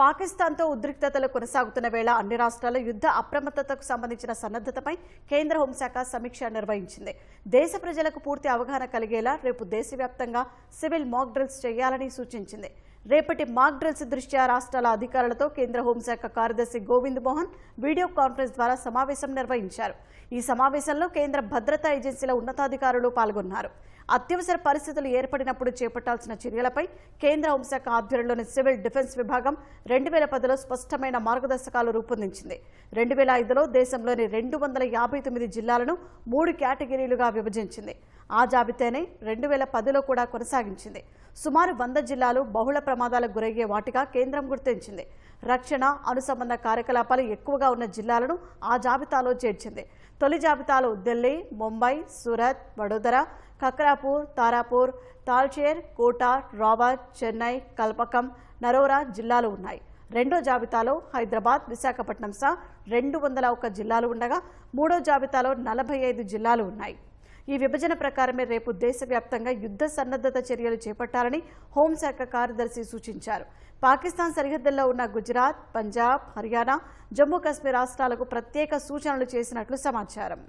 పాకిస్తాన్తో ఉద్రిక్తతలు కొనసాగుతున్న వేళ అన్ని రాష్ట్రాల్లో యుద్ధ అప్రమత్తతకు సంబంధించిన సన్నద్ధతపై కేంద్ర హోంశాఖ సమీక్ష నిర్వహించింది. దేశ ప్రజలకు పూర్తి అవగాహన కలిగేలా రేపు దేశవ్యాప్తంగా సివిల్ మాక్ డ్రిల్స్ చేయాలని సూచించింది. రేపటి మాక్ డ్రిల్స్ దృష్ట్యా రాష్ట్రాల అధికారులతో కేంద్ర హోంశాఖ కార్యదర్శి గోవింద్ మోహన్ వీడియో కాన్ఫరెన్స్ ద్వారా సమావేశం నిర్వహించారు. ఈ సమావేశంలో కేంద్ర భద్రతా ఏజెన్సీల ఉన్నతాధికారులు పాల్గొన్నారు. అత్యవసర పరిస్థితులు ఏర్పడినప్పుడు చేపట్టాల్సిన చర్యలపై కేంద్ర హోంశాఖ ఆధ్వర్యంలోని సివిల్ డిఫెన్స్ విభాగం రెండు వేల పదిలో స్పష్టమైన మార్గదర్శకాలు రూపొందించింది. రెండు వేల ఐదులో దేశంలోని రెండు వందల యాభై తొమ్మిది జిల్లాలను మూడు కేటగిరీలుగా విభజించింది. ఆ జాబితానే రెండు వేల పదిలో కూడా కొనసాగించింది. సుమారు వంద జిల్లాలు బహుళ ప్రమాదాలకు గురయ్యే వాటిగా కేంద్రం గుర్తించింది. రక్షణ అనుసంబంధ కార్యకలాపాలు ఎక్కువగా ఉన్న జిల్లాలను ఆ జాబితాలో చేర్చింది. తొలి జాబితాలో ఢిల్లీ ముంబై సూరత్ వడోదర కక్రాపూర్ తారాపూర్ తాల్చేర్ కోటా రావత్ చెన్నై కల్పకం నరోరా జిల్లాలు ఉన్నాయి. రెండో జాబితాలో హైదరాబాద్ విశాఖపట్నం సహా రెండు వందల ఒక జిల్లాలు ఉండగా మూడో జాబితాలో నలభై ఐదు జిల్లాలు ఉన్నాయి. ఈ విభజన ప్రకారమే రేపు దేశవ్యాప్తంగా యుద్ధ సన్నద్ధత చర్యలు చేపట్టాలని హోంశాఖ కార్యదర్శి సూచించారు. పాకిస్తాన్ సరిహద్దుల్లో ఉన్న గుజరాత్ పంజాబ్ హర్యానా జమ్మూ కాశ్మీర్ రాష్ట్రాలకు ప్రత్యేక సూచనలు చేసినట్లు సమాచారం.